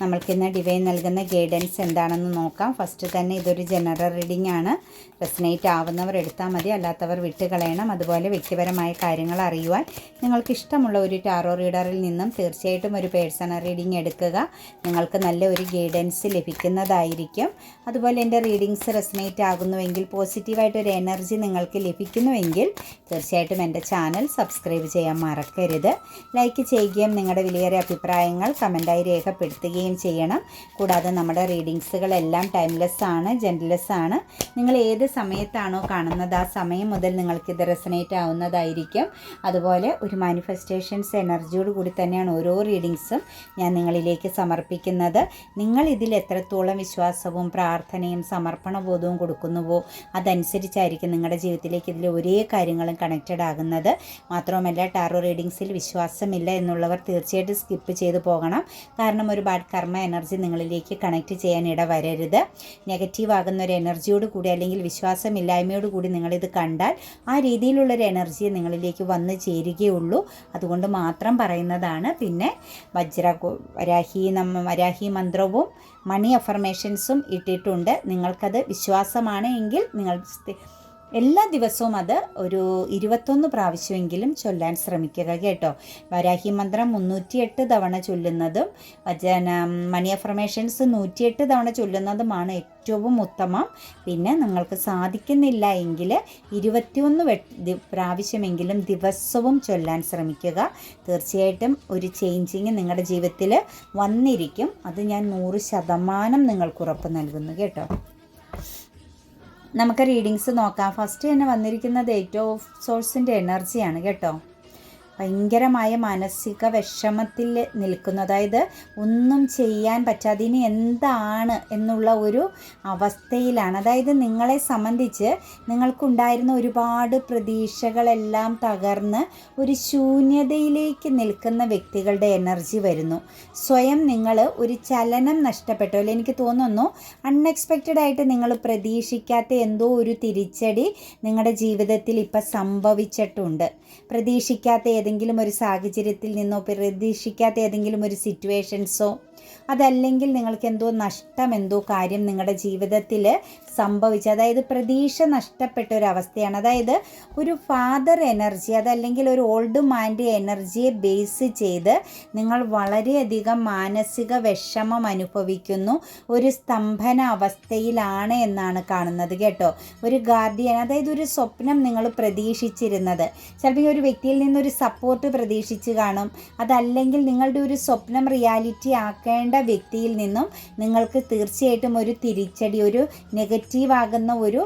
നമ്മൾക്കിന്ന് divine നൽകുന്ന guidance എന്താണെന്ന് നോക്കാം. ഫസ്റ്റ് തന്നെ ഇതൊരു ജനറൽ റീഡിംഗ് ആണ്. റെസിനേറ്റ് ആവുന്നവർ എടുത്താൽ മതി. അല്ലാത്തവർ വിട്ടുകളയണം. അതുപോലെ വ്യക്തിപരമായ കാര്യങ്ങൾ അറിയുവാൻ. നിങ്ങൾക്ക് ഇഷ്ടമുള്ള ഒരു ടാറോ റീഡറിൽ നിന്നും തീർച്ചയായിട്ടും ഒരു പേഴ്സണൽ റീഡിംഗ് എടുക്കുക. നിങ്ങൾക്ക് നല്ല ഒരു ഗൈഡൻസ് ലഭിക്കുന്നതായിരിക്കും. അതുപോലെ എന്റെ റീഡിങ്സ് റെസിനേറ്റ് ആകുന്നുവെങ്കിൽ പോസിറ്റീവായിട്ടൊരു എനർജി നിങ്ങൾക്ക് ലഭിക്കുന്നുവെങ്കിൽ തീർച്ചയായിട്ടും എന്റെ ചാനൽ സബ്സ്ക്രൈബ് ചെയ്യാൻ മറക്കരുത്. ലൈക്ക് ചെയ്യുകയും നിങ്ങളുടെ വിലയേറിയ അഭിപ്രായങ്ങൾ കമന്റായി രേഖപ്പെടുത്തുകയും ചെയ്യണം. കൂടാതെ നമ്മുടെ റീഡിങ്സുകളെല്ലാം ടൈംലെസ് ആണ് ജെൻഡർലെസ് ആണ്. നിങ്ങൾ ഏത് സമയത്താണോ കാണുന്നത് ആ സമയം മുതൽ നിങ്ങൾക്ക് നിങ്ങൾക്കിത് റെസനേറ്റ് ആവുന്നതായിരിക്കും. അതുപോലെ ഒരു മാനിഫെസ്റ്റേഷൻസ് എനർജിയോട് കൂടി തന്നെയാണ് ഓരോ റീഡിങ്സും ഞാൻ നിങ്ങളിലേക്ക് സമർപ്പിക്കുന്നത്. നിങ്ങൾ ഇതിൽ എത്രത്തോളം വിശ്വാസവും പ്രാർത്ഥനയും സമർപ്പണബോധവും കൊടുക്കുന്നുവോ അതനുസരിച്ചായിരിക്കും നിങ്ങളുടെ ജീവിതത്തിലേക്ക് ഇതിൽ ഒരേ കാര്യങ്ങളും കണക്റ്റഡ് ആകുന്നത്. മാത്രവുമല്ല ടാറോ റീഡിങ്സിൽ വിശ്വാസമില്ല എന്നുള്ളവർ തീർച്ചയായിട്ടും സ്കിപ്പ് ചെയ്തു പോകണം. കാരണം ഒരു ബാഡ് കർമ്മ എനർജി നിങ്ങളിലേക്ക് കണക്റ്റ് ചെയ്യാൻ ഇട വരരുത്. നെഗറ്റീവ് ആകുന്ന ഒരു എനർജിയോട് കൂടി അല്ലെങ്കിൽ വിശ്വാസമില്ലായ്മയോട് കൂടി നിങ്ങളിത് കണ്ടാൽ ആ രീതിയിലുള്ളൊരു എനർജി നിങ്ങളിലേക്ക് വന്ന് ചേരുകയുള്ളൂ. അതുകൊണ്ട് മാത്രം പറയുന്നതാണ്. പിന്നെ വജ്ര വരാഹി നമ്മ വരാഹി മന്ത്രവും മണി അഫർമേഷൻസും ഇട്ടിട്ടുണ്ട്. നിങ്ങൾക്കത് വിശ്വാസമാണ് എങ്കിൽ നിങ്ങൾ എല്ലാ ദിവസവും അത് ഒരു ഇരുപത്തൊന്ന് പ്രാവശ്യമെങ്കിലും ചൊല്ലാൻ ശ്രമിക്കുക കേട്ടോ. വരാഹി മന്ത്രം മുന്നൂറ്റിയെട്ട് തവണ ചൊല്ലുന്നതും വചന മണി അഫർമേഷൻസ് നൂറ്റിയെട്ട് തവണ ചൊല്ലുന്നതുമാണ് ഏറ്റവും ഉത്തമം. പിന്നെ നിങ്ങൾക്ക് സാധിക്കുന്നില്ല എങ്കിൽ ഇരുപത്തിയൊന്ന് പ്രാവശ്യമെങ്കിലും ദിവസവും ചൊല്ലാൻ ശ്രമിക്കുക. തീർച്ചയായിട്ടും ഒരു ചേഞ്ചിങ് നിങ്ങളുടെ ജീവിതത്തിൽ വന്നിരിക്കും. അത് ഞാൻ നൂറ് ശതമാനം നിങ്ങൾക്ക് ഉറപ്പ് നൽകുന്നു കേട്ടോ. നമുക്ക് റീഡിങ്സ് നോക്കാം. ഫസ്റ്റ് തന്നെ വന്നിരിക്കുന്നത് എയ്റ്റ് ഓഫ് സോഴ്സിന്റെ എനർജിയാണ് കേട്ടോ. ഭയങ്കരമായ മാനസിക വിഷമത്തിൽ നിൽക്കുന്നു. അതായത് ഒന്നും ചെയ്യാൻ പറ്റാതെ ഇനി എന്താണ് എന്നുള്ള ഒരു അവസ്ഥയിലാണ്. അതായത് നിങ്ങളെ സംബന്ധിച്ച് നിങ്ങൾക്കുണ്ടായിരുന്ന ഒരുപാട് പ്രതീക്ഷകളെല്ലാം തകർന്ന് ഒരു ശൂന്യതയിലേക്ക് നിൽക്കുന്ന വ്യക്തികളുടെ എനർജി വരുന്നു. സ്വയം നിങ്ങൾ ഒരു ചലനം നഷ്ടപ്പെട്ടു. അല്ലെ? എനിക്ക് തോന്നുന്നു അൺഎക്സ്പെക്റ്റഡ് ആയിട്ട് നിങ്ങൾ പ്രതീക്ഷിക്കാത്ത എന്തോ ഒരു തിരിച്ചടി നിങ്ങളുടെ ജീവിതത്തിൽ ഇപ്പം സംഭവിച്ചിട്ടുണ്ട്. പ്രതീക്ഷിക്കാത്ത ഏതെങ്കിലും ഒരു സാഹചര്യത്തിൽ നിന്നോ പ്രതീക്ഷിക്കാത്ത ഏതെങ്കിലും ഒരു സിറ്റുവേഷൻസോ അതല്ലെങ്കിൽ നിങ്ങൾക്ക് എന്തോ നഷ്ടം എന്തോ കാര്യം നിങ്ങളുടെ ജീവിതത്തിൽ സംഭവിച്ചു. അതായത് പ്രതീക്ഷ നഷ്ടപ്പെട്ട ഒരു അവസ്ഥയാണ്. അതായത് ഒരു ഫാദർ എനർജി അതല്ലെങ്കിൽ ഒരു ഓൾഡ് മാന്റെ എനർജിയെ ബേസ് ചെയ്ത് നിങ്ങൾ വളരെയധികം മാനസിക വിഷമം അനുഭവിക്കുന്നു. ഒരു സ്തംഭന അവസ്ഥയിലാണ് എന്നാണ് കാണുന്നത് കേട്ടോ. ഒരു ഗാർഡിയൻ അതായത് ഒരു സ്വപ്നം നിങ്ങൾ പ്രതീക്ഷിച്ചിരുന്നത്. ചിലപ്പോൾ ഒരു വ്യക്തിയിൽ നിന്നൊരു സപ്പോർട്ട് പ്രതീക്ഷിച്ച് കാണും. അതല്ലെങ്കിൽ നിങ്ങളുടെ ഒരു സ്വപ്നം റിയാലിറ്റി ആക്കേണ്ട വ്യക്തിയിൽ നിന്നും നിങ്ങൾക്ക് തീർച്ചയായിട്ടും ഒരു തിരിച്ചടി ഒരു നെഗറ്റീവ് ആകുന്ന ഒരു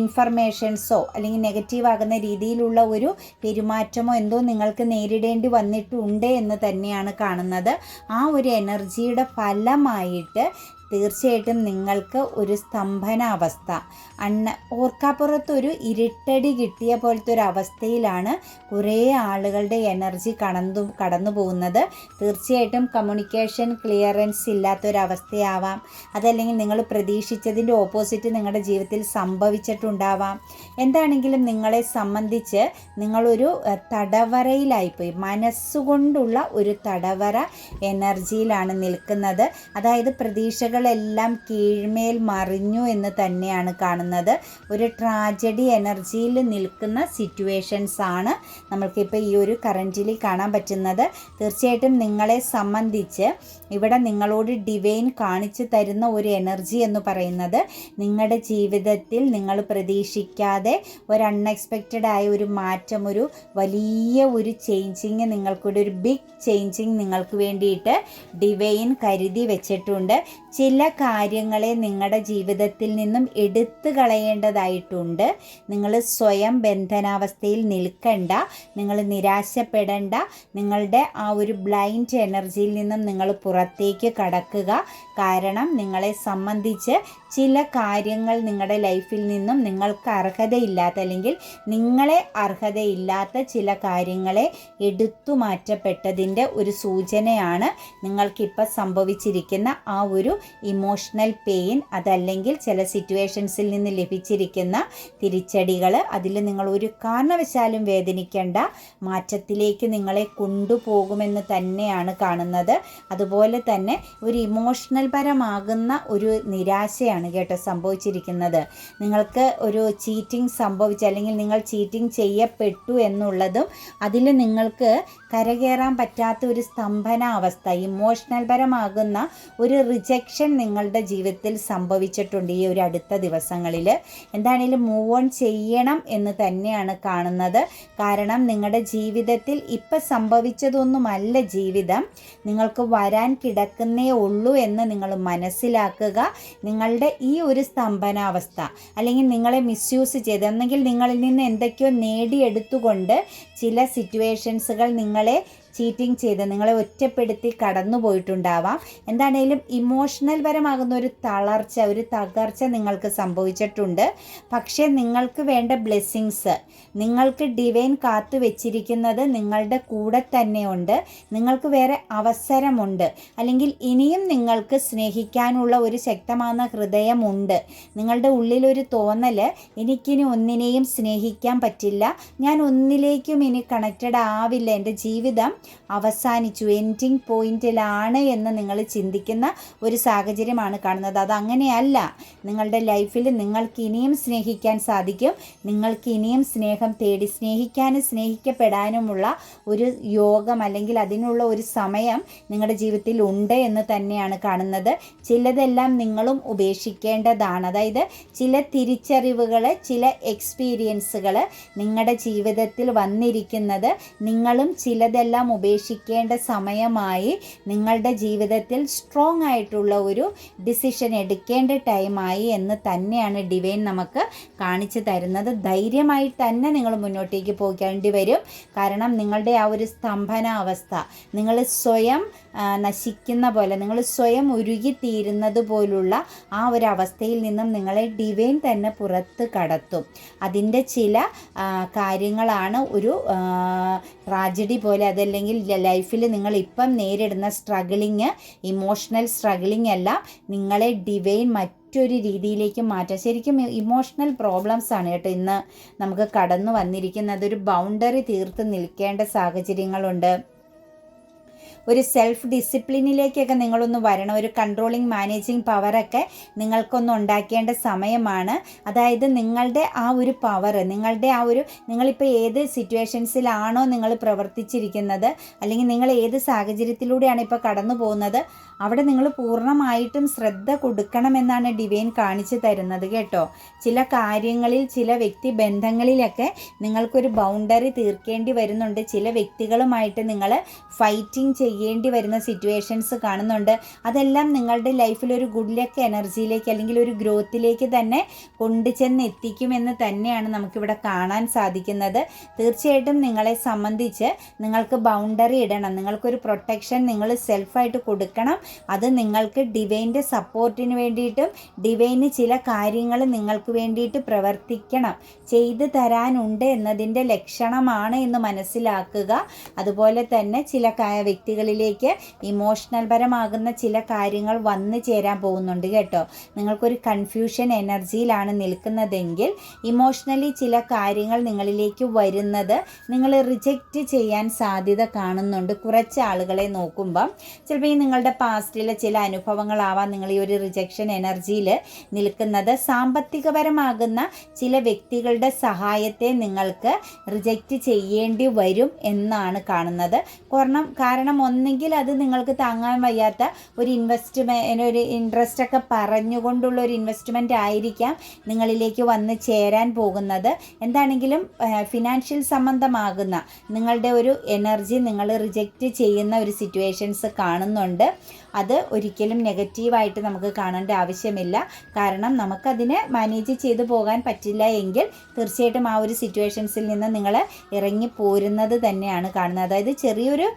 ഇൻഫർമേഷൻസോ അല്ലെങ്കിൽ നെഗറ്റീവ് ആകുന്ന രീതിയിലുള്ള ഒരു പെരുമാറ്റമോ എന്തോ നിങ്ങൾക്ക് നേരിടേണ്ടി വന്നിട്ടുണ്ട് എന്ന് തന്നെയാണ് കാണുന്നത്. ആ ഒരു എനർജിയുടെ ഫലമായിട്ട് തീർച്ചയായിട്ടും നിങ്ങൾക്ക് ഒരു സ്തംഭനാവസ്ഥ. അണ്ണ ഓർക്കാപ്പുറത്തൊരു ഇരുട്ടടി കിട്ടിയ പോലത്തെ ഒരു അവസ്ഥയിലാണ് കുറേ ആളുകളുടെ എനർജി കടന്നു കടന്നു പോകുന്നത് തീർച്ചയായിട്ടും കമ്മ്യൂണിക്കേഷൻ ക്ലിയറൻസ് ഇല്ലാത്തൊരവസ്ഥയാവാം. അതല്ലെങ്കിൽ നിങ്ങൾ പ്രതീക്ഷിച്ചതിന്റെ ഓപ്പോസിറ്റ് നിങ്ങളുടെ ജീവിതത്തിൽ സംഭവിച്ചിട്ടുണ്ടാവാം. എന്താണെങ്കിലും നിങ്ങളെ സംബന്ധിച്ച് നിങ്ങളൊരു തടവറയിലായിപ്പോയി. മനസ്സുകൊണ്ടുള്ള ഒരു തടവറ എനർജിയിലാണ് നിൽക്കുന്നത്. അതായത് പ്രതീക്ഷകളെല്ലാം കീഴ്മേൽ മറിഞ്ഞു എന്ന് തന്നെയാണ് കാണുന്നത്. ഒരു ട്രാജഡി എനർജിയിൽ നിൽക്കുന്ന സിറ്റുവേഷൻസ് ആണ് നമ്മൾക്കിപ്പോൾ ഈ ഒരു കറന്റിൽ കാണാൻ പറ്റുന്നത്. തീർച്ചയായിട്ടും നിങ്ങളെ സംബന്ധിച്ച് ഇവിടെ നിങ്ങളോട് ഡിവൈൻ കാണിച്ചു തരുന്ന ഒരു എനർജി എന്ന് പറയുന്നത് നിങ്ങളുടെ ജീവിതത്തിൽ നിങ്ങൾ പ്രതീക്ഷിക്കാതെ ഒരു അൺഎക്സ്പെക്റ്റഡ് ആയ ഒരു മാറ്റം ഒരു വലിയ ഒരു ചേഞ്ചിങ് നിങ്ങൾക്കൂടെ ഒരു ബിഗ് ചേഞ്ചിങ് നിങ്ങൾക്ക് വേണ്ടിയിട്ട് ഡിവൈൻ കരുതി വെച്ചിട്ടുണ്ട്. ചില കാര്യങ്ങളെ നിങ്ങളുടെ ജീവിതത്തിൽ നിന്നും എടുത്തു കളയേണ്ടതായിട്ടുണ്ട്. നിങ്ങൾ സ്വയം ബന്ധനാവസ്ഥയിൽ നിൽക്കണ്ട. നിങ്ങൾ നിരാശപ്പെടേണ്ട. നിങ്ങളുടെ ആ ഒരു ബ്ലൈൻഡ് എനർജിയിൽ നിന്നും നിങ്ങൾ പുറത്തേക്ക് കടക്കുക. കാരണം നിങ്ങളെ സംബന്ധിച്ച് ചില കാര്യങ്ങൾ നിങ്ങളുടെ ലൈഫിൽ നിന്നും നിങ്ങൾക്ക് അർഹതയില്ലാത്ത അല്ലെങ്കിൽ നിങ്ങളെ അർഹതയില്ലാത്ത ചില കാര്യങ്ങളെ എടുത്തു മാറ്റപ്പെട്ടതിന്റെ ഒരു സൂചനയാണ് നിങ്ങൾക്കിപ്പോൾ സംഭവിച്ചിരിക്കുന്ന ആ ഒരു ഇമോഷണൽ പെയിൻ അതല്ലെങ്കിൽ ചില സിറ്റുവേഷൻസിൽ നിന്ന് ലഭിച്ചിരിക്കുന്ന തിരിച്ചടികൾ. അതിൽ നിങ്ങൾ ഒരു കാരണവശാലും വേദനിക്കേണ്ട മാറ്റത്തിലേക്ക് നിങ്ങളെ കൊണ്ടുപോകുമെന്ന് തന്നെയാണ് കാണുന്നത്. അതുപോലെ തന്നെ ഒരു ഇമോഷണൽ പരമാകുന്ന ഒരു നിരാശയാണ് കേട്ടോ സംഭവിച്ചിരിക്കുന്നത് നിങ്ങൾക്ക് ഒരു ചീറ്റിംഗ് സംഭവിച്ചു അല്ലെങ്കിൽ നിങ്ങൾ ചീറ്റിംഗ് ചെയ്യപ്പെട്ടു എന്നുള്ളതും അതിൽ നിങ്ങൾക്ക് കരകയറാൻ പറ്റാത്ത ഒരു സ്തംഭനാവസ്ഥ ഇമോഷണൽ പരമാകുന്ന ഒരു റിജക്ഷൻ നിങ്ങളുടെ ജീവിതത്തിൽ സംഭവിച്ചിട്ടുണ്ട് ഈ ഒരു അടുത്ത ദിവസങ്ങളിൽ എന്താണെങ്കിലും മൂവ് ഓൺ ചെയ്യണം എന്ന് തന്നെയാണ് കാണുന്നത് കാരണം നിങ്ങളുടെ ജീവിതത്തിൽ ഇപ്പം സംഭവിച്ചതൊന്നുമല്ല ജീവിതം നിങ്ങൾക്ക് വരാൻ കിടക്കുന്നേ ഉള്ളൂ എന്ന് നിങ്ങൾ മനസ്സിലാക്കുക നിങ്ങളുടെ ഈ ഒരു സ്തംഭനാവസ്ഥ അല്ലെങ്കിൽ നിങ്ങളെ മിസ്യൂസ് ചെയ്ത് എന്നെങ്കിൽ നിങ്ങളിൽ നിന്ന് എന്തൊക്കെയോ നേടിയെടുത്തുകൊണ്ട് ചില സിറ്റുവേഷൻസുകൾ നിങ്ങളെ ചീറ്റിംഗ് ചെയ്ത് നിങ്ങളെ ഒറ്റപ്പെടുത്തി കടന്നു പോയിട്ടുണ്ടാവാം. എന്താണേലും ഇമോഷണൽ പരമാകുന്ന ഒരു തളർച്ച ഒരു തകർച്ച നിങ്ങൾക്ക് സംഭവിച്ചിട്ടുണ്ട്. പക്ഷേ നിങ്ങൾക്ക് വേണ്ട ബ്ലെസ്സിങ്സ് നിങ്ങൾക്ക് ഡിവൈൻ കാത്തു വെച്ചിരിക്കുന്നത് നിങ്ങളുടെ കൂടെ തന്നെയുണ്ട്. നിങ്ങൾക്ക് വേറെ അവസരമുണ്ട്. അല്ലെങ്കിൽ ഇനിയും നിങ്ങൾക്ക് സ്നേഹിക്കാനുള്ള ഒരു ശക്തമാകുന്ന ഹൃദയമുണ്ട്. നിങ്ങളുടെ ഉള്ളിലൊരു തോന്നൽ എനിക്കിനി ഒന്നിനെയും സ്നേഹിക്കാൻ പറ്റില്ല. ഞാൻ ഒന്നിലേക്കും ഇനി കണക്റ്റഡ് ആവില്ല എന്റെ ജീവിതം. അവസാനിച്ചു. എൻഡിങ് പോയിന്റിലാണ് എന്ന് നിങ്ങൾ ചിന്തിക്കുന്ന ഒരു സാഹചര്യമാണ് കാണുന്നത്. അത് അങ്ങനെയല്ല നിങ്ങളുടെ ലൈഫിൽ നിങ്ങൾക്ക് ഇനിയും സ്നേഹിക്കാൻ സാധിക്കും. നിങ്ങൾക്ക് ഇനിയും സ്നേഹം തേടി സ്നേഹിക്കാനും സ്നേഹിക്കപ്പെടാനുമുള്ള ഒരു യോഗം അല്ലെങ്കിൽ അതിനുള്ള ഒരു സമയം നിങ്ങളുടെ ജീവിതത്തിൽ ഉണ്ട് എന്ന് തന്നെയാണ് കാണുന്നത്. ചിലതെല്ലാം നിങ്ങളും ഉപേക്ഷിക്കേണ്ടതാണ്. അതായത് ചില തിരിച്ചറിവുകൾ ചില എക്സ്പീരിയൻസുകൾ നിങ്ങളുടെ ജീവിതത്തിൽ വന്നിരിക്കുന്നത് നിങ്ങളും ചിലതെല്ലാം ഉപേക്ഷിക്കേണ്ട സമയമായി നിങ്ങളുടെ ജീവിതത്തിൽ സ്ട്രോങ് ആയിട്ടുള്ള ഒരു ഡിസിഷൻ എടുക്കേണ്ട ടൈമായി എന്ന് തന്നെയാണ് ഡിവൈൻ നമുക്ക് കാണിച്ചു തരുന്നത്. ധൈര്യമായി തന്നെ നിങ്ങൾ മുന്നോട്ടേക്ക് പോകേണ്ടി വരും. കാരണം നിങ്ങളുടെ ആ ഒരു സ്തംഭന അവസ്ഥ നിങ്ങൾ സ്വയം നശിക്കുന്ന പോലെ നിങ്ങൾ സ്വയം ഉരുകിത്തീരുന്നത് പോലുള്ള ആ ഒരു അവസ്ഥയിൽ നിന്നും നിങ്ങളെ ഡിവൈൻ തന്നെ പുറത്ത് കടത്തും. അതിന്റെ ചില കാര്യങ്ങളാണ് ഒരു ട്രാജഡി പോലെ അതല്ലെങ്കിൽ ലൈഫിൽ നിങ്ങൾ ഇപ്പം നേരിടുന്ന സ്ട്രഗിളിങ് ഇമോഷണൽ സ്ട്രഗിളിങ് അല്ല നിങ്ങളെ ഡിവൈൻ മറ്റൊരു രീതിയിലേക്ക് മാറ്റാം. ശരിക്കും ഇമോഷണൽ പ്രോബ്ലംസ് ആണ് കേട്ടോ ഇന്ന് നമുക്ക് കടന്നു വന്നിരിക്കുന്നത്. ഒരു ബൗണ്ടറി തീർത്ത് നിൽക്കേണ്ട സാഹചര്യങ്ങളുണ്ട്. ഒരു സെൽഫ് ഡിസിപ്ലിനിലേക്കൊക്കെ നിങ്ങളൊന്ന് വരണം. ഒരു കൺട്രോളിങ് മാനേജിങ് പവറൊക്കെ നിങ്ങൾക്കൊന്ന് ഉണ്ടാക്കേണ്ട സമയമാണ്. അതായത് നിങ്ങളുടെ ആ ഒരു പവർ നിങ്ങളുടെ ആ ഒരു നിങ്ങളിപ്പോൾ ഏത് സിറ്റുവേഷൻസിലാണോ നിങ്ങൾ പ്രവർത്തിച്ചിരിക്കുന്നത് അല്ലെങ്കിൽ നിങ്ങൾ ഏത് സാഹചര്യത്തിലൂടെയാണ് ഇപ്പോൾ കടന്നു പോകുന്നത് അവിടെ നിങ്ങൾ പൂർണമായിട്ടും ശ്രദ്ധ കൊടുക്കണമെന്നാണ് ഡിവൈൻ കാണിച്ചു തരുന്നത് കേട്ടോ. ചില കാര്യങ്ങളിൽ ചില വ്യക്തി ബന്ധങ്ങളിലൊക്കെ നിങ്ങൾക്കൊരു ബൗണ്ടറി തീർക്കേണ്ടി വരുന്നുണ്ട്. ചില വ്യക്തികളുമായിട്ട് നിങ്ങൾ ഫൈറ്റിംഗ് ചെയ്യേണ്ടി വരുന്ന സിറ്റുവേഷൻസ് കാണുന്നുണ്ട്. അതെല്ലാം നിങ്ങളുടെ ലൈഫിൽ ഒരു ഗുഡ് ലക്ക് എനർജിയിലേക്ക് അല്ലെങ്കിൽ ഒരു ഗ്രോത്തിലേക്ക് തന്നെ കൊണ്ടുചെന്ന് എത്തിക്കുമെന്ന് തന്നെയാണ് നമുക്കിവിടെ കാണാൻ സാധിക്കുന്നത്. തീർച്ചയായിട്ടും നിങ്ങളെ സംബന്ധിച്ച് നിങ്ങൾക്ക് ബൗണ്ടറി ഇടണം. നിങ്ങൾക്കൊരു പ്രൊട്ടക്ഷൻ നിങ്ങൾ സെൽഫായിട്ട് കൊടുക്കണം. അത് നിങ്ങൾക്ക് ഡിവൈന്റെ സപ്പോർട്ടിന് വേണ്ടിയിട്ടും ഡിവൈന് ചില കാര്യങ്ങൾ നിങ്ങൾക്ക് വേണ്ടിയിട്ട് പ്രവർത്തിക്കണം. ചെയ്തു തരാനുണ്ട് എന്നതിന്റെ ലക്ഷണമാണ് എന്ന് മനസ്സിലാക്കുക. അതുപോലെ തന്നെ ചില വ്യക്തികളിലേക്ക് ഇമോഷണൽ പരമാകുന്ന ചില കാര്യങ്ങൾ വന്നു ചേരാൻ പോകുന്നുണ്ട് കേട്ടോ. നിങ്ങൾക്കൊരു കൺഫ്യൂഷൻ എനർജിയിലാണ് നിൽക്കുന്നതെങ്കിൽ ഇമോഷണലി ചില കാര്യങ്ങൾ നിങ്ങളിലേക്ക് വരുന്നത് നിങ്ങൾ റിജക്റ്റ് ചെയ്യാൻ സാധ്യത കാണുന്നുണ്ട്. കുറച്ച് ആളുകളെ നോക്കുമ്പം ചിലപ്പോൾ ഈ നിങ്ങളുടെ പാസ്റ്റിലെ ചില അനുഭവങ്ങളാവാം നിങ്ങൾ ഈ ഒരു റിജക്ഷൻ എനർജിയിൽ നിൽക്കുന്നത്. സാമ്പത്തികപരമാകുന്ന ചില വ്യക്തികളുടെ സഹായത്തെ നിങ്ങൾക്ക് റിജക്റ്റ് ചെയ്യേണ്ടി വരും എന്നാണ് കാണുന്നത്. കാരണം കാരണം ഒന്നെങ്കിൽ അത് നിങ്ങൾക്ക് താങ്ങാൻ വയ്യാത്ത ഒരു ഇൻവെസ്റ്റ്മെന്റ് ഒരു ഇൻട്രസ്റ്റ് ഒക്കെ പറഞ്ഞുകൊണ്ടുള്ള ഒരു ഇൻവെസ്റ്റ്മെന്റ് ആയിരിക്കാം നിങ്ങളിലേക്ക് വന്ന് ചേരാൻ പോകുന്നത്. എന്താണെങ്കിലും ഫിനാൻഷ്യൽ സംബന്ധമാകുന്ന നിങ്ങളുടെ ഒരു എനർജി നിങ്ങൾ റിജക്റ്റ് ചെയ്യുന്ന ഒരു സിറ്റുവേഷൻസ് കാണുന്നുണ്ട്. അത് ഒരിക്കലും നെഗറ്റീവായിട്ട് നമുക്ക് കാണേണ്ട ആവശ്യമില്ല. കാരണം നമുക്കതിനെ മാനേജ് ചെയ്തു പോകാൻ പറ്റില്ല എങ്കിൽ തീർച്ചയായിട്ടും ആ ഒരു സിറ്റുവേഷൻസിൽ നിന്ന് നിങ്ങൾ ഇറങ്ങി പോരുന്നത് തന്നെയാണ് കാണുന്നത്. അതായത് ചെറിയൊരു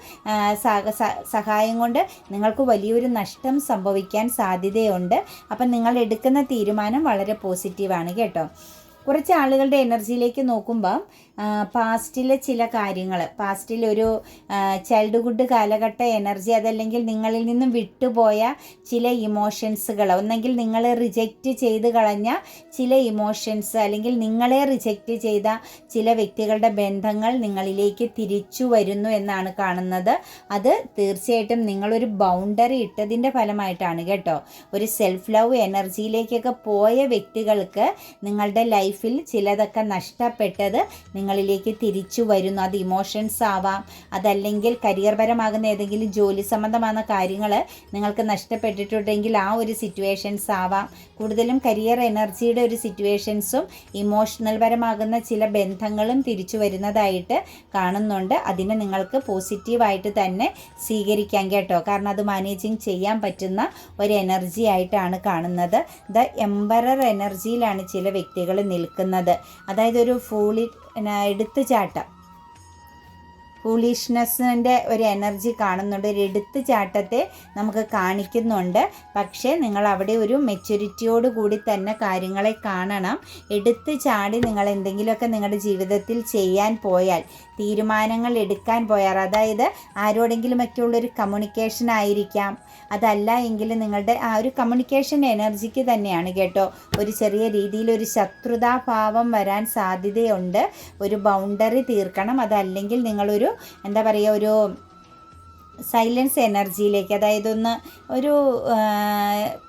സഹായം കൊണ്ട് നിങ്ങൾക്ക് വലിയൊരു നഷ്ടം സംഭവിക്കാൻ സാധ്യതയുണ്ട്. അപ്പം നിങ്ങൾ എടുക്കുന്ന തീരുമാനം വളരെ പോസിറ്റീവാണ് കേട്ടോ. കുറച്ച് ആളുകളുടെ എനർജിയിലേക്ക് നോക്കുമ്പം പാസ്റ്റിലെ ചില കാര്യങ്ങൾ പാസ്റ്റിലൊരു ചൈൽഡ്ഹുഡ് കാലഘട്ട എനർജി അതല്ലെങ്കിൽ നിങ്ങളിൽ നിന്നും വിട്ടുപോയ ചില ഇമോഷൻസുകൾ ഒന്നെങ്കിൽ നിങ്ങളെ റിജക്റ്റ് ചെയ്ത് കളഞ്ഞ ചില ഇമോഷൻസ് അല്ലെങ്കിൽ നിങ്ങളെ റിജക്റ്റ് ചെയ്ത ചില വ്യക്തികളുടെ ബന്ധങ്ങൾ നിങ്ങളിലേക്ക് തിരിച്ചു വരുന്നു എന്നാണ് കാണുന്നത്. അത് തീർച്ചയായിട്ടും നിങ്ങളൊരു ബൗണ്ടറി ഇട്ടതിന്റെ ഫലമായിട്ടാണ് കേട്ടോ. ഒരു സെൽഫ് ലവ് എനർജിയിലേക്കൊക്കെ പോയ വ്യക്തികൾക്ക് നിങ്ങളുടെ ലൈഫിൽ ചിലതൊക്കെ നഷ്ടപ്പെട്ടത് നിങ്ങളിലേക്ക് തിരിച്ചു വരുന്നു. അത് ഇമോഷൻസ് ആവാം. അതല്ലെങ്കിൽ കരിയർ പരമാകുന്ന ഏതെങ്കിലും ജോലി സംബന്ധമാകുന്ന കാര്യങ്ങൾ നിങ്ങൾക്ക് നഷ്ടപ്പെട്ടിട്ടുണ്ടെങ്കിൽ ആ ഒരു സിറ്റുവേഷൻസ് ആവാം. കൂടുതലും കരിയർ എനർജിയുടെ ഒരു സിറ്റുവേഷൻസും ഇമോഷണൽ പരമാകുന്ന ചില ബന്ധങ്ങളും തിരിച്ചു വരുന്നതായിട്ട് കാണുന്നുണ്ട്. അതിനെ നിങ്ങൾക്ക് പോസിറ്റീവായിട്ട് തന്നെ സ്വീകരിക്കാം കേട്ടോ. കാരണം അത് മാനേജിങ് ചെയ്യാൻ പറ്റുന്ന ഒരു എനർജി ആയിട്ടാണ് കാണുന്നത്. ദ എംബറർ എനർജിയിലാണ് ചില വ്യക്തികൾ നിൽക്കുന്നത്. അതായത് ഒരു ഫൂളി എടുത്തു ചാട്ടം. ഫൂളിഷ്നെസ്സിന്റെ ഒരു എനർജി കാണുന്നുണ്ട്. ഒരു എടുത്തു ചാട്ടത്തെ നമുക്ക് കാണിക്കുന്നുണ്ട്. പക്ഷേ നിങ്ങൾ അവിടെ ഒരു മെച്യൂരിറ്റിയോട് കൂടി തന്നെ കാര്യങ്ങളെ കാണണം. എടുത്തു ചാടി നിങ്ങൾ എന്തെങ്കിലുമൊക്കെ നിങ്ങളുടെ ജീവിതത്തിൽ ചെയ്യാൻ പോയാൽ തീരുമാനങ്ങൾ എടുക്കാൻ പോയാൽ അതായത് ആരോടെങ്കിലുമൊക്കെ ഉള്ളൊരു കമ്മ്യൂണിക്കേഷൻ ആയിരിക്കാം. അതല്ല എങ്കിൽ നിങ്ങളുടെ ആ ഒരു കമ്മ്യൂണിക്കേഷൻ എനർജിക്ക് തന്നെയാണ് കേട്ടോ. ഒരു ചെറിയ രീതിയിൽ ഒരു ശത്രുതാഭാവം വരാൻ സാധ്യതയുണ്ട്. ഒരു ബൗണ്ടറി തീർക്കണം. അതല്ലെങ്കിൽ നിങ്ങളൊരു എന്താ പറയുക ഒരു സൈലൻസ് എനർജിയിലേക്ക് അതായത് ഒന്ന് ഒരു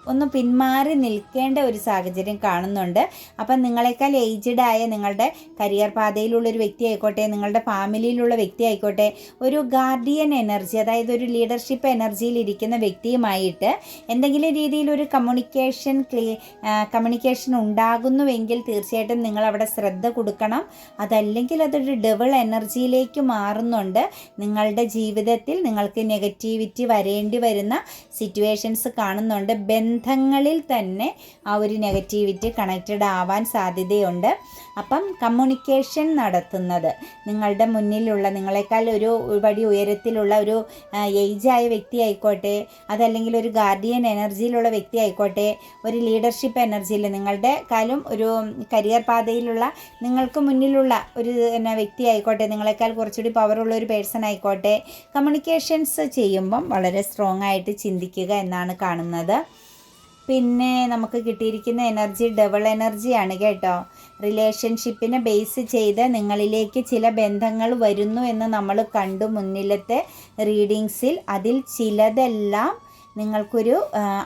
ഒന്ന് പിന്മാറി നിൽക്കേണ്ട ഒരു സാഹചര്യം കാണുന്നുണ്ട്. അപ്പം നിങ്ങളെക്കാൾ ഏജ്ഡ് ആയ നിങ്ങളുടെ കരിയർ പാതയിലുള്ള ഒരു വ്യക്തി ആയിക്കോട്ടെ നിങ്ങളുടെ ഫാമിലിയിലുള്ള വ്യക്തി ആയിക്കോട്ടെ ഒരു ഗാർഡിയൻ എനർജി അതായത് ഒരു ലീഡർഷിപ്പ് എനർജിയിൽ ഇരിക്കുന്ന വ്യക്തിയുമായിട്ട് എന്തെങ്കിലും രീതിയിൽ ഒരു കമ്മ്യൂണിക്കേഷൻ ക്ലീ കമ്മ്യൂണിക്കേഷൻ ഉണ്ടാകുന്നുവെങ്കിൽ തീർച്ചയായിട്ടും നിങ്ങൾ അവിടെ ശ്രദ്ധ കൊടുക്കണം. അതല്ലെങ്കിൽ അതൊരു ഡബിൾ എനർജിയിലേക്ക് മാറുന്നുണ്ട്. നിങ്ങളുടെ ജീവിതത്തിൽ നിങ്ങൾക്ക് നെഗറ്റിവിറ്റി വരേണ്ടി വരുന്ന സിറ്റുവേഷൻസ് കാണുന്നുണ്ട്. ബന്ധങ്ങളിൽ തന്നെ ആ ഒരു നെഗറ്റിവിറ്റി കണക്റ്റഡ് ആവാൻ സാധ്യതയുണ്ട്. അപ്പം കമ്മ്യൂണിക്കേഷൻ നടത്തുന്നത്. നിങ്ങളുടെ മുന്നിലുള്ള നിങ്ങളെക്കാൾ ഒരു ഒരുപടി ഉയരത്തിലുള്ള ഒരു ഏജായ വ്യക്തി ആയിക്കോട്ടെ അതല്ലെങ്കിൽ ഒരു ഗാർഡിയൻ എനർജിയിലുള്ള വ്യക്തി ആയിക്കോട്ടെ ഒരു ലീഡർഷിപ്പ് എനർജിയിൽ നിങ്ങളുടെ കാലും ഒരു കരിയർ പാതയിലുള്ള നിങ്ങൾക്ക് മുന്നിലുള്ള ഒരു വ്യക്തി ആയിക്കോട്ടെ നിങ്ങളെക്കാൾ കുറച്ചുകൂടി പവറുള്ള ഒരു പേഴ്സൺ ആയിക്കോട്ടെ കമ്മ്യൂണിക്കേഷൻസ് ചെയ്യുമ്പം വളരെ സ്ട്രോങ് ആയിട്ട് ചിന്തിക്കുക എന്നാണ് കാണുന്നത്. പിന്നെ നമുക്ക് കിട്ടിയിരിക്കുന്ന എനർജി ഡബിൾ എനർജിയാണ് കേട്ടോ. റിലേഷൻഷിപ്പിനെ ബേസ് ചെയ്ത് നിങ്ങളിലേക്ക് ചില ബന്ധങ്ങൾ വരുന്നു എന്ന് നമ്മൾ കണ്ടു മുന്നിലത്തെ റീഡിങ്സിൽ അതിൽ ചിലതെല്ലാം നിങ്ങൾക്കൊരു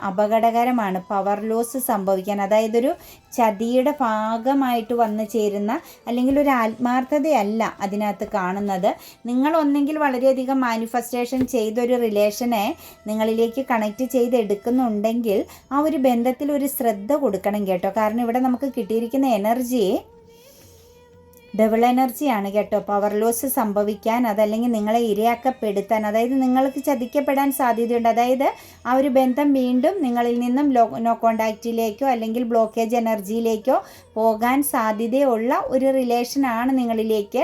അപകടകരമാണ്. പവർ ലോസ് സംഭവിക്കാൻ. അതായത് ഒരു ചതിയുടെ ഭാഗമായിട്ട് വന്നു ചേരുന്ന അല്ലെങ്കിൽ ഒരു ആത്മാർത്ഥതയല്ല അതിനകത്ത് കാണുന്നത്. നിങ്ങൾ ഒന്നെങ്കിൽ വളരെയധികം മാനിഫെസ്റ്റേഷൻ ചെയ്തൊരു റിലേഷനെ നിങ്ങളിലേക്ക് കണക്ട് ചെയ്തെടുക്കുന്നുണ്ടെങ്കിൽ ആ ഒരു ബന്ധത്തിൽ ഒരു ശ്രദ്ധ കൊടുക്കണം കേട്ടോ. കാരണം ഇവിടെ നമുക്ക് കിട്ടിയിരിക്കുന്ന എനർജി ഡബിൾ എനർജിയാണ് കേട്ടോ. പവർ ലോസ് സംഭവിക്കാൻ അതല്ലെങ്കിൽ നിങ്ങളെ ഇരയാക്കപ്പെടുത്താൻ അതായത് നിങ്ങൾക്ക് ചതിക്കപ്പെടാൻ സാധ്യതയുണ്ട്. അതായത് ആ ഒരു ബന്ധം വീണ്ടും നിങ്ങളിൽ നിന്നും ലോ നോ കോണ്ടാക്റ്റിലേക്കോ അല്ലെങ്കിൽ ബ്ലോക്കേജ് എനർജിയിലേക്കോ പോകാൻ സാധ്യതയുള്ള ഒരു റിലേഷനാണ് നിങ്ങളിലേക്ക്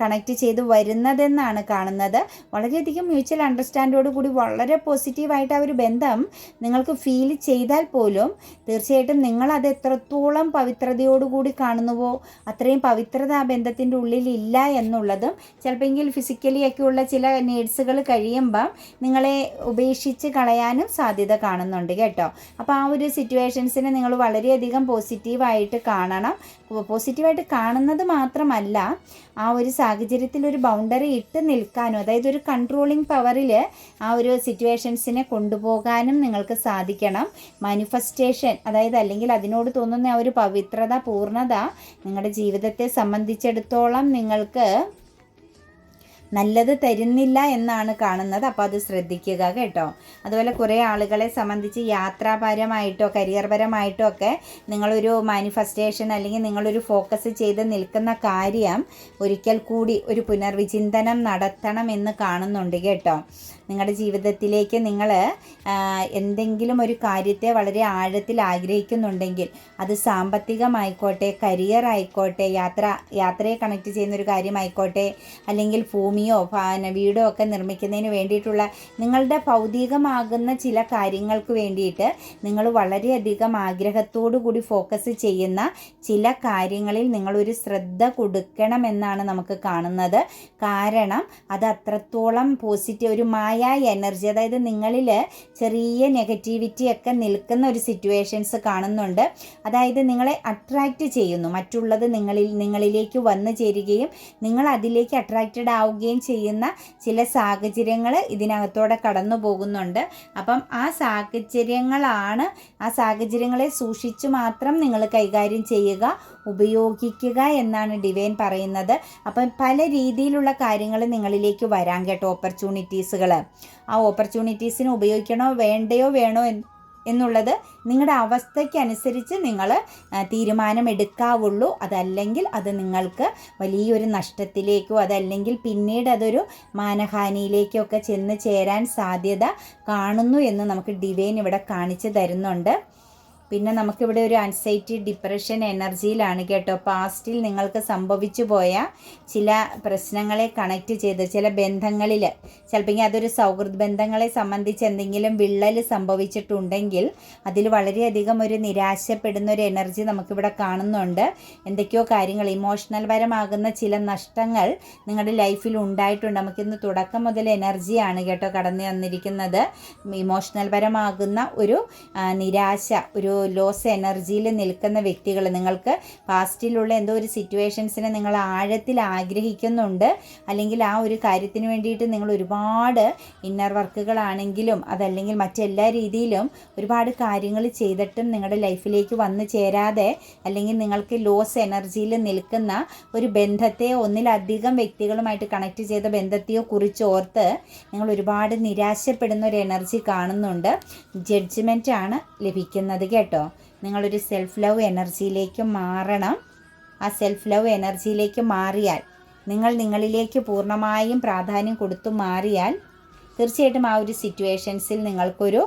കണക്റ്റ് ചെയ്ത് വരുന്നതെന്നാണ് കാണുന്നത്. വളരെയധികം മ്യൂച്വൽ അണ്ടർസ്റ്റാൻഡോട് കൂടി വളരെ പോസിറ്റീവായിട്ട് ആ ഒരു ബന്ധം നിങ്ങൾക്ക് ഫീൽ ചെയ്താൽ പോലും തീർച്ചയായിട്ടും നിങ്ങളത് എത്രത്തോളം പവിത്രതയോടുകൂടി കാണുന്നുവോ അത്രയും പവിത്രത ആ ബന്ധത്തിന്റെ ഉള്ളിൽ ഇല്ല എന്നുള്ളതും ചിലപ്പോൾ ഫിസിക്കലി ഒക്കെയുള്ള ചില നീഡ്സുകൾ കഴിയുമ്പം നിങ്ങളെ ഉപേക്ഷിച്ച് കളയാനും സാധ്യത കാണുന്നുണ്ട് കേട്ടോ. അപ്പോൾ ആ ഒരു സിറ്റുവേഷൻസിനെ നിങ്ങൾ വളരെയധികം പോസിറ്റീവായിട്ട് കാണണം. പോസിറ്റീവായിട്ട് കാണുന്നത് മാത്രമല്ല ആ ഒരു സാഹചര്യത്തിൽ ഒരു ബൗണ്ടറി ഇട്ട് നിൽക്കാനും അതായത് ഒരു കൺട്രോളിങ് പവറിൽ ആ ഒരു സിറ്റുവേഷൻസിനെ കൊണ്ടുപോകാനും നിങ്ങൾക്ക് സാധിക്കണം. മാനിഫെസ്റ്റേഷൻ അതായത് അല്ലെങ്കിൽ അതിനോട് തോന്നുന്ന ആ ഒരു പവിത്രത പൂർണത നിങ്ങളുടെ ജീവിതത്തെ സംബന്ധിച്ചിടത്തോളം നിങ്ങൾക്ക് നല്ലത് തരുന്നില്ല എന്നാണ് കാണുന്നത്. അപ്പോൾ അത് ശ്രദ്ധിക്കുക കേട്ടോ. അതുപോലെ കുറേ ആളുകളെ സംബന്ധിച്ച് യാത്രാപരമായിട്ടോ കരിയർപരമായിട്ടോ ഒക്കെ നിങ്ങളൊരു മാനിഫെസ്റ്റേഷൻ അല്ലെങ്കിൽ നിങ്ങളൊരു ഫോക്കസ് ചെയ്ത് നിൽക്കുന്ന കാര്യം ഒരിക്കൽ കൂടി ഒരു പുനർവിചിന്തനം നടത്തണം എന്ന് കാണുന്നുണ്ട് കേട്ടോ. നിങ്ങളുടെ ജീവിതത്തിലേക്ക് നിങ്ങൾ എന്തെങ്കിലും ഒരു കാര്യത്തെ വളരെ ആഴത്തിൽ ആഗ്രഹിക്കുന്നുണ്ടെങ്കിൽ അത് സാമ്പത്തികമായിക്കോട്ടെ കരിയർ ആയിക്കോട്ടെ യാത്ര യാത്രയെ കണക്ട് ചെയ്യുന്ന ഒരു കാര്യമായിക്കോട്ടെ അല്ലെങ്കിൽ ഭൂമി ഭൂമിയോ പിന്നെ വീടോ ഒക്കെ നിർമ്മിക്കുന്നതിന് വേണ്ടിയിട്ടുള്ള നിങ്ങളുടെ ഭൗതികമാകുന്ന ചില കാര്യങ്ങൾക്ക് വേണ്ടിയിട്ട് നിങ്ങൾ വളരെയധികം ആഗ്രഹത്തോടു കൂടി ഫോക്കസ് ചെയ്യുന്ന ചില കാര്യങ്ങളിൽ നിങ്ങളൊരു ശ്രദ്ധ കൊടുക്കണമെന്നാണ് നമുക്ക് കാണുന്നത്. കാരണം അത് അത്രത്തോളം പോസിറ്റീവ് ഒരു മായ എനർജി അതായത് നിങ്ങളിൽ ചെറിയ നെഗറ്റിവിറ്റി ഒക്കെ നിൽക്കുന്ന ഒരു സിറ്റുവേഷൻസ് കാണുന്നുണ്ട്. അതായത് നിങ്ങളെ അട്രാക്റ്റ് ചെയ്യുന്നു. മറ്റുള്ളത് നിങ്ങളിൽ നിങ്ങളിലേക്ക് വന്നു ചേരുകയും നിങ്ങൾ അതിലേക്ക് അട്രാക്റ്റഡ് ആവുകയും ചെയ്യുന്ന ചില സാഹചര്യങ്ങൾ ഇതിനകത്തോടെ കടന്നു പോകുന്നുണ്ട്. അപ്പം ആ സാഹചര്യങ്ങളാണ് ആ സാഹചര്യങ്ങളെ സൂക്ഷിച്ചു മാത്രം നിങ്ങൾ കൈകാര്യം ചെയ്യുക ഉപയോഗിക്കുക എന്നാണ് ഡിവൈൻ പറയുന്നത്. അപ്പം പല രീതിയിലുള്ള കാര്യങ്ങൾ നിങ്ങളിലേക്ക് വരാം കേട്ടോ ഓപ്പർച്യൂണിറ്റീസുകൾ ആ ഓപ്പർച്യൂണിറ്റീസിന് ഉപയോഗിക്കണോ വേണ്ടയോ വേണോ എന്നുള്ളത് നിങ്ങളുടെ അവസ്ഥയ്ക്കനുസരിച്ച് നിങ്ങൾ തീരുമാനമെടുക്കാവുള്ളൂ. അതല്ലെങ്കിൽ അത് നിങ്ങൾക്ക് വലിയൊരു നഷ്ടത്തിലേക്കോ അതല്ലെങ്കിൽ പിന്നീട് അതൊരു മാനഹാനിയിലേക്കോ ഒക്കെ ചെന്ന് ചേരാൻ സാധ്യത കാണുന്നു എന്ന് നമുക്ക് ഡിവൈൻ ഇവിടെ കാണിച്ചു തരുന്നുണ്ട്. പിന്നെ നമുക്കിവിടെ ഒരു ആൻസൈറ്റി ഡിപ്രഷൻ എനർജിയിലാണ് കേട്ടോ. പാസ്റ്റിൽ നിങ്ങൾക്ക് സംഭവിച്ചു പോയ ചില പ്രശ്നങ്ങളെ കണക്ട് ചെയ്ത് ചില ബന്ധങ്ങളിൽ ചിലപ്പോൾ അതൊരു സൗഹൃദ ബന്ധങ്ങളെ സംബന്ധിച്ച് എന്തെങ്കിലും വിള്ളൽ സംഭവിച്ചിട്ടുണ്ടെങ്കിൽ അതിൽ വളരെയധികം ഒരു നിരാശപ്പെടുന്ന ഒരു എനർജി നമുക്കിവിടെ കാണുന്നുണ്ട്. എന്തൊക്കെയോ കാര്യങ്ങൾ ഇമോഷണൽ പരമാകുന്ന ചില നഷ്ടങ്ങൾ നിങ്ങളുടെ ലൈഫിൽ ഉണ്ടായിട്ടുണ്ട്. നമുക്കിന്ന് തുടക്കം മുതൽ എനർജിയാണ് കേട്ടോ കടന്നു വന്നിരിക്കുന്നത്. ഇമോഷണൽ പരമാകുന്ന ഒരു നിരാശ ഒരു ലോസ് എനർജിയിൽ നിൽക്കുന്ന വ്യക്തികൾ. നിങ്ങൾക്ക് പാസ്റ്റിലുള്ള എന്തോ ഒരു സിറ്റുവേഷൻസിനെ നിങ്ങൾ ആഴത്തിൽ ആഗ്രഹിക്കുന്നുണ്ട്. അല്ലെങ്കിൽ ആ ഒരു കാര്യത്തിന് വേണ്ടിയിട്ട് നിങ്ങൾ ഒരുപാട് ഇന്നർ വർക്കുകളാണെങ്കിലും അതല്ലെങ്കിൽ മറ്റെല്ലാ രീതിയിലും ഒരുപാട് കാര്യങ്ങൾ ചെയ്തിട്ടും നിങ്ങളുടെ ലൈഫിലേക്ക് വന്നു ചേരാതെ അല്ലെങ്കിൽ നിങ്ങൾക്ക് ലോസ് എനർജിയിൽ നിൽക്കുന്ന ഒരു ബന്ധത്തെ ഒന്നിലധികം വ്യക്തികളുമായിട്ട് കണക്ട് ചെയ്ത ബന്ധത്തെയോ കുറിച്ച് ഓർത്ത് നിങ്ങൾ ഒരുപാട് നിരാശപ്പെടുന്ന ഒരു എനർജി കാണുന്നുണ്ട്. ജഡ്ജ്മെന്റ് ആണ് ലഭിക്കുന്നത് കേട്ടോ. കേട്ടോ. നിങ്ങളൊരു സെൽഫ് ലവ് എനർജിയിലേക്ക് മാറണം. ആ സെൽഫ് ലവ് എനർജിയിലേക്ക് മാറിയാൽ നിങ്ങൾ നിങ്ങളിലേക്ക് പൂർണമായും പ്രാധാന്യം കൊടുത്തു മാറിയാൽ തീർച്ചയായിട്ടും ആ ഒരു സിറ്റുവേഷൻസിൽ നിങ്ങൾക്കൊരു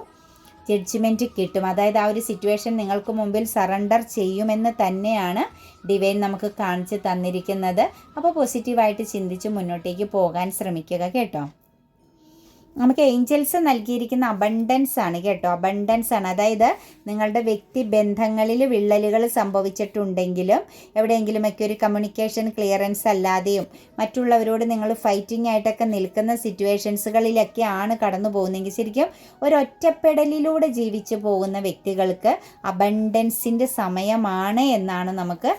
ജഡ്ജ്മെന്റ് കിട്ടും. അതായത് ആ ഒരു സിറ്റുവേഷൻ നിങ്ങൾക്ക് മുമ്പിൽ സറണ്ടർ ചെയ്യുമെന്ന് തന്നെയാണ് ഡിവൈൻ നമുക്ക് കാണിച്ച് തന്നിരിക്കുന്നത്. അപ്പോൾ പോസിറ്റീവായിട്ട് ചിന്തിച്ച് മുന്നോട്ടേക്ക് പോകാൻ ശ്രമിക്കുക കേട്ടോ. നമുക്ക് ഏഞ്ചൽസ് നൽകിയിരിക്കുന്ന അബണ്ടൻസ് ആണ് കേട്ടോ. അബണ്ടൻസ് ആണ്. അതായത് നിങ്ങളുടെ വ്യക്തി ബന്ധങ്ങളിൽ വിള്ളലുകൾ സംഭവിച്ചിട്ടുണ്ടെങ്കിലും എവിടെയെങ്കിലുമൊക്കെ ഒരു കമ്മ്യൂണിക്കേഷൻ ക്ലിയറൻസ് അല്ലാതെയും മറ്റുള്ളവരോട് നിങ്ങൾ ഫൈറ്റിംഗ് ആയിട്ടൊക്കെ നിൽക്കുന്ന സിറ്റുവേഷൻസുകളിലൊക്കെ ആണ് കടന്നു പോകുന്നതെങ്കിൽ ശരിക്കും ഒരൊറ്റപ്പെടലിലൂടെ ജീവിച്ചു പോകുന്ന വ്യക്തികൾക്ക് അബണ്ടൻസിന്റെ സമയമാണ് എന്നാണ് നമുക്ക്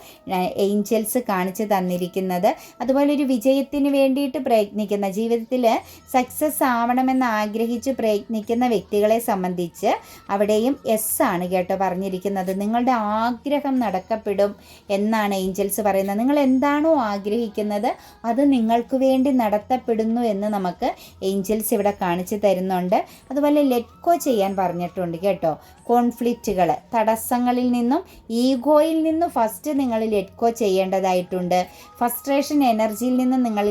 ഏഞ്ചൽസ് കാണിച്ചു തന്നിരിക്കുന്നത്. അതുപോലെ ഒരു വിജയത്തിന് വേണ്ടിയിട്ട് പ്രയത്നിക്കുന്ന ജീവിതത്തിൽ സക്സസ് ആവണം ചെയ്യണമെന്ന് ആഗ്രഹിച്ച് പ്രയത്നിക്കുന്ന വ്യക്തികളെ സംബന്ധിച്ച് അവിടെയും എസ് ആണ് കേട്ടോ പറഞ്ഞിരിക്കുന്നത്. നിങ്ങളുടെ ആഗ്രഹം നടക്കപ്പെടും എന്നാണ് ഏഞ്ചൽസ് പറയുന്നത്. നിങ്ങൾ എന്താണോ ആഗ്രഹിക്കുന്നത് അത് നിങ്ങൾക്ക് വേണ്ടി നടത്തപ്പെടുന്നു എന്ന് നമുക്ക് ഏഞ്ചൽസ് ഇവിടെ കാണിച്ചു തരുന്നുണ്ട്. അതുപോലെ ലെറ്റ്കോ ചെയ്യാൻ പറഞ്ഞിട്ടുണ്ട് കേട്ടോ. കോൺഫ്ലിക്റ്റുകൾ തടസ്സങ്ങളിൽ നിന്നും ഈഗോയിൽ നിന്നും ഫസ്റ്റ് നിങ്ങൾ ലെറ്റ്കോ ചെയ്യേണ്ടതായിട്ടുണ്ട്. ഫസ്ട്രേഷൻ എനർജിയിൽ നിന്നും നിങ്ങൾ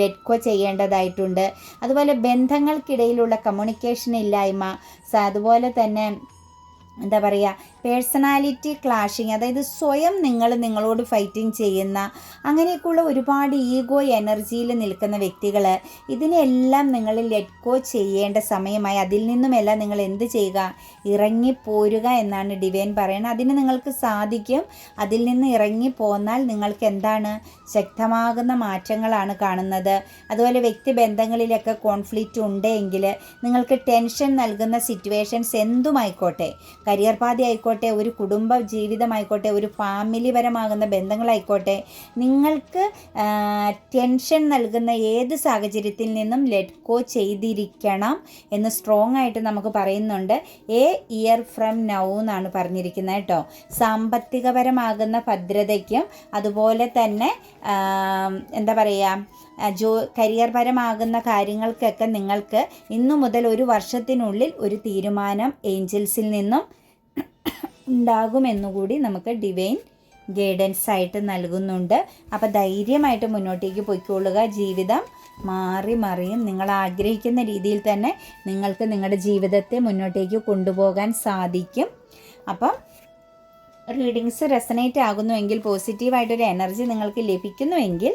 ലെറ്റ്കോ ചെയ്യേണ്ടതായിട്ടുണ്ട്. അതുപോലെ ബന്ധങ്ങൾ നിങ്ങൾക്കിടയിലുള്ള കമ്മ്യൂണിക്കേഷൻ ഇല്ലായ്മ അതുപോലെ തന്നെ എന്താ പറയുക പേഴ്സണാലിറ്റി ക്ലാഷിങ് അതായത് സ്വയം നിങ്ങൾ നിങ്ങളോട് ഫൈറ്റിംഗ് ചെയ്യുന്ന അങ്ങനെയൊക്കെയുള്ള ഒരുപാട് ഈഗോ എനർജിയിൽ നിൽക്കുന്ന വ്യക്തികൾ ഇതിനെല്ലാം നിങ്ങൾ ലെറ്റ് ഗോ ചെയ്യേണ്ട സമയമായി അതിൽ നിന്നുമെല്ലാം നിങ്ങൾ എന്ത് ചെയ്യുക? ഇറങ്ങിപ്പോരുക എന്നാണ് ഡിവൈൻ പറയുന്നത്. അതിന് നിങ്ങൾക്ക് സാധിക്കും. അതിൽ നിന്ന് ഇറങ്ങി ഇറങ്ങിപ്പോന്നാൽ നിങ്ങൾക്ക് എന്താണ്? ശക്തമാകുന്ന മാറ്റങ്ങളാണ് കാണുന്നത്. അതുപോലെ വ്യക്തിബന്ധങ്ങളിലൊക്കെ കോൺഫ്ലിക്റ്റ് ഉണ്ടെങ്കിൽ നിങ്ങൾക്ക് ടെൻഷൻ നൽകുന്ന സിറ്റുവേഷൻസ് എന്തുമായിക്കോട്ടെ? കരിയർ പാതി ആയിക്കോട്ടെ ഒരു കുടുംബ ജീവിതമായിക്കോട്ടെ ഒരു ഫാമിലി പരമാകുന്ന ബന്ധങ്ങളായിക്കോട്ടെ നിങ്ങൾക്ക് ടെൻഷൻ നൽകുന്ന ഏത് സാഹചര്യത്തിൽ നിന്നും ലെറ്റ് ഗോ ചെയ്തിരിക്കണം എന്ന് സ്ട്രോങ് ആയിട്ട് നമുക്ക് പറയുന്നുണ്ട്. എ ഇയർ ഫ്രം നൗ എന്നാണ് പറഞ്ഞിരിക്കുന്നത് കേട്ടോ. സാമ്പത്തികപരമാകുന്ന ഭദ്രതയ്ക്കും അതുപോലെ തന്നെ എന്താ പറയുക ജോ കരിയർ പരമാകുന്ന കാര്യങ്ങൾക്കൊക്കെ നിങ്ങൾക്ക് ഇന്നു മുതൽ ഒരു വർഷത്തിനുള്ളിൽ ഒരു തീരുമാനം ഏഞ്ചൽസിൽ നിന്നും ഉണ്ടാകുമെന്നുകൂടി നമുക്ക് ഡിവൈൻ ഗൈഡൻസ് ആയിട്ട് നൽകുന്നുണ്ട്. അപ്പോൾ ധൈര്യമായിട്ട് മുന്നോട്ടേക്ക് പോയിക്കൊള്ളുക. ജീവിതം മാറി മറിയും. നിങ്ങൾ ആഗ്രഹിക്കുന്ന രീതിയിൽ തന്നെ നിങ്ങൾക്ക് നിങ്ങളുടെ ജീവിതത്തെ മുന്നോട്ടേക്ക് കൊണ്ടുപോകാൻ സാധിക്കും. അപ്പം റീഡിങ്സ് റെസനേറ്റ് ആകുന്നുവെങ്കിൽ പോസിറ്റീവായിട്ടൊരു എനർജി നിങ്ങൾക്ക് ലഭിക്കുന്നുവെങ്കിൽ